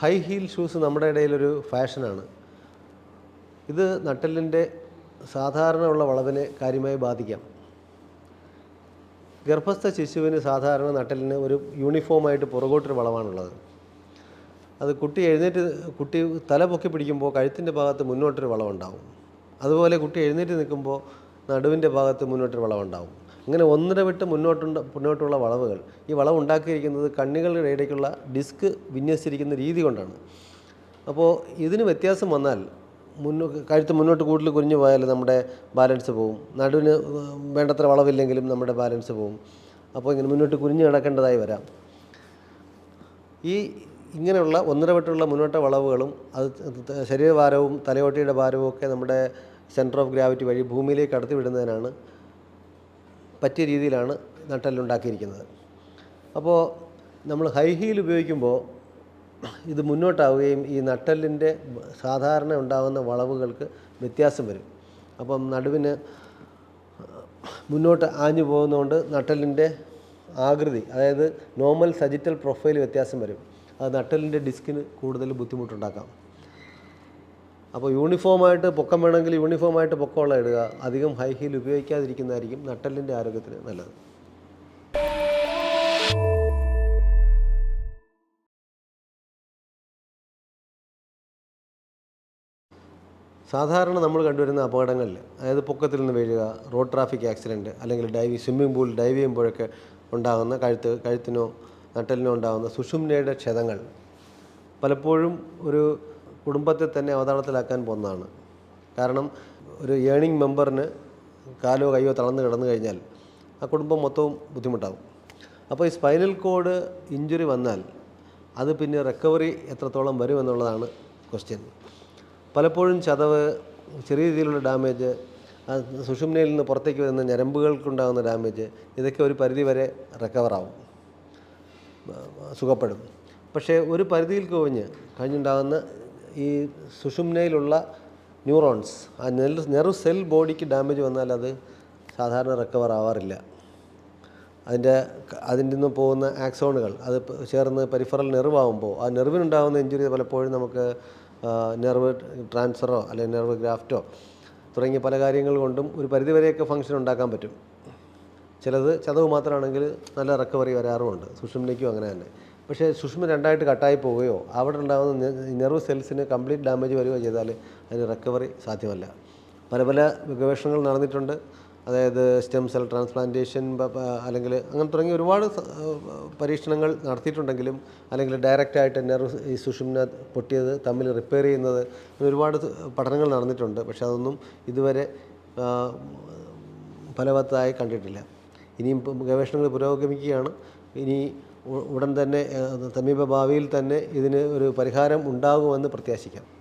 High heel shoes നമ്മുടെ ഇടയിലൊരു ഫാഷനാണ്. ഇത് നട്ടെല്ലിന്റെ സാധാരണ ഉള്ള വളവിനെ കാര്യമായി ബാധിക്കാം. ഗർഭസ്ഥ ശിശുവിന് സാധാരണ നട്ടലിന് ഒരു യൂണിഫോമായിട്ട് പുറകോട്ടൊരു വളവാണുള്ളത്. അത് കുട്ടി എഴുന്നേറ്റ് കുട്ടി തല പൊക്കി പിടിക്കുമ്പോൾ കഴുത്തിന്റെ ഭാഗത്ത് മുന്നോട്ടൊരു വളവുണ്ടാവും. അതുപോലെ കുട്ടി എഴുന്നേറ്റ് നിൽക്കുമ്പോൾ നടുവിന്റെ ഭാഗത്ത് മുന്നോട്ടൊരു വളവുണ്ടാവും. ഇങ്ങനെ ഒന്നര വിട്ട് മുന്നോട്ടുണ്ട് മുന്നോട്ടുള്ള വളവുകൾ. ഈ വളവ് ഉണ്ടാക്കിയിരിക്കുന്നത് കണ്ണികളുടെ ഇടയ്ക്കുള്ള ഡിസ്ക് വിന്യസിച്ചിരിക്കുന്ന രീതി കൊണ്ടാണ്. അപ്പോൾ ഇതിന് വ്യത്യാസം വന്നാൽ മുന്നോ കഴുത്ത് മുന്നോട്ട് കൂടുതൽ കുനിഞ്ഞു പോയാൽ നമ്മുടെ ബാലൻസ് പോവും. നടുവിന് വേണ്ടത്ര വളവില്ലെങ്കിലും നമ്മുടെ ബാലൻസ് പോവും. അപ്പോൾ ഇങ്ങനെ മുന്നോട്ട് കുനിഞ്ഞ് കിടക്കേണ്ടതായി വരാം. ഈ ഇങ്ങനെയുള്ള ഒന്നര വട്ടുള്ള മുന്നോട്ട വളവുകളും അത് ശരീരഭാരവും തലയോട്ടിയുടെ ഭാരവും ഒക്കെ നമ്മുടെ സെന്റർ ഓഫ് ഗ്രാവിറ്റി വഴി ഭൂമിയിലേക്ക് കടത്തി വിടുന്നതിനാണ് പറ്റിയ രീതിയിലാണ് നട്ടെല്ലുണ്ടാക്കിയിരിക്കുന്നത്. അപ്പോൾ നമ്മൾ ഹൈ ഹീൽ ഉപയോഗിക്കുമ്പോൾ ഇത് മുന്നോട്ടാവുകയും ഈ നട്ടെല്ലിന്റെ സാധാരണ ഉണ്ടാകുന്ന വളവുകൾക്ക് വ്യത്യാസം വരും. അപ്പം നടുവിന് മുന്നോട്ട് ആഞ്ഞു പോകുന്നതുകൊണ്ട് നട്ടലിന്റെ ആകൃതി അതായത് നോർമൽ സജിറ്റൽ പ്രൊഫൈൽ വ്യത്യാസം വരും. അത് നട്ടലിന്റെ ഡിസ്കിന് കൂടുതൽ ബുദ്ധിമുട്ടുണ്ടാക്കാം. അപ്പോൾ യൂണിഫോമായിട്ട് പൊക്കം വേണമെങ്കിൽ യൂണിഫോമായിട്ട് പൊക്കമുള്ള ഇടുക. അധികം ഹൈ ഹീൽ ഉപയോഗിക്കാതിരിക്കുന്നതായിരിക്കും നട്ടലിന്റെ ആരോഗ്യത്തിന് നല്ലത്. സാധാരണ നമ്മൾ കണ്ടുവരുന്ന അപകടങ്ങളിൽ അതായത് പൊക്കത്തിൽ നിന്ന് വീഴുക റോഡ് ട്രാഫിക് ആക്സിഡന്റ് അല്ലെങ്കിൽ ഡൈവ് സ്വിമ്മിംഗ് പൂൾ ഡൈവ് ചെയ്യുമ്പോഴൊക്കെ ഉണ്ടാകുന്ന കഴുത്ത് കഴുത്തിനോ നട്ടലിനോ ഉണ്ടാകുന്ന സുഷുമ്നയുടെ ക്ഷതങ്ങൾ. പലപ്പോഴും ഒരു കുടുംബത്തെ തന്നെ അവതാളത്തിലാക്കാൻ പോകുന്നതാണ്. കാരണം ഒരു ഏണിംഗ് മെമ്പറിന് കാലോ കയ്യോ തളർന്നു കിടന്നു കഴിഞ്ഞാൽ ആ കുടുംബം മൊത്തവും ബുദ്ധിമുട്ടാകും അപ്പോൾ ഈ സ്പൈനൽ കോഡ് ഇഞ്ചുറി വന്നാൽ അത് പിന്നെ റിക്കവറി എത്രത്തോളം വരുമെന്നുള്ളതാണ് ക്വസ്റ്റ്യൻ പലപ്പോഴും ചതവ് ചെറിയ രീതിയിലുള്ള ഡാമേജ് സുഷുമ്നയിൽ നിന്ന് പുറത്തേക്ക് വരുന്ന ഞരമ്പുകൾക്കുണ്ടാകുന്ന ഡാമേജ് ഇതൊക്കെ ഒരു പരിധി വരെ റിക്കവറാവും സുഖപ്പെടും. പക്ഷേ ഒരു പരിധിയിൽ കവിഞ്ഞ് കഴിഞ്ഞുണ്ടാകുന്ന ഈ സുഷുമ്നയിലുള്ള ന്യൂറോൺസ് ആ നെൽ നെറു സെൽ ബോഡിക്ക് ഡാമേജ് വന്നാൽ അത് സാധാരണ റിക്കവർ ആവാറില്ല. അതിന്റെ അതിന്റെ നിന്ന് പോകുന്ന ആക്സോണുകൾ അത് ചേർന്ന് പരിഫറൽ നെറിവാകുമ്പോൾ ആ നെർവിനുണ്ടാകുന്ന ഇഞ്ചുറി പലപ്പോഴും നമുക്ക് നെർവ് ട്രാൻസ്ഫറോ അല്ലെങ്കിൽ നെർവ് ഗ്രാഫ്റ്റോ തുടങ്ങിയ പല കാര്യങ്ങൾ കൊണ്ടും ഒരു പരിധിവരെയൊക്കെ ഫംഗ്ഷൻ ഉണ്ടാക്കാൻ പറ്റും. ചിലത് ചതവ് മാത്രമാണെങ്കിൽ നല്ല റിക്കവറി വരാറുമുണ്ട്. സുഷുമ്നയ്ക്കും അങ്ങനെ തന്നെ. പക്ഷേ സുഷ്മ രണ്ടായിട്ട് കട്ടായി പോവുകയോ അവിടെ ഉണ്ടാകുന്ന നെർവ് സെൽസിന് കംപ്ലീറ്റ് ഡാമേജ് വരികയോ ചെയ്താൽ അതിന് റിക്കവറി സാധ്യമല്ല. പല പല ഗവേഷണങ്ങൾ നടന്നിട്ടുണ്ട്. അതായത് സ്റ്റെം സെൽ ട്രാൻസ്പ്ലാന്റേഷൻ അല്ലെങ്കിൽ അങ്ങനെ തുടങ്ങി ഒരുപാട് പരീക്ഷണങ്ങൾ നടത്തിയിട്ടുണ്ടെങ്കിലും അല്ലെങ്കിൽ ഡയറക്റ്റായിട്ട് നെർവ് ഈ സുഷുമ്ന പൊട്ടിയത് തമ്മിൽ റിപ്പയർ ചെയ്യുന്നത് ഒരുപാട് പഠനങ്ങൾ നടന്നിട്ടുണ്ട്. പക്ഷേ അതൊന്നും ഇതുവരെ ഫലവത്തായി കണ്ടിട്ടില്ല. ഇനിയും ഗവേഷണങ്ങൾ പുരോഗമിക്കുകയാണ്. ഇനി ഉടൻ തന്നെ സമീപഭാവിയിൽ സമീപ ഭാവിയിൽ തന്നെ ഇതിന് ഒരു പരിഹാരം ഉണ്ടാകുമെന്ന് പ്രത്യാശിക്കാം.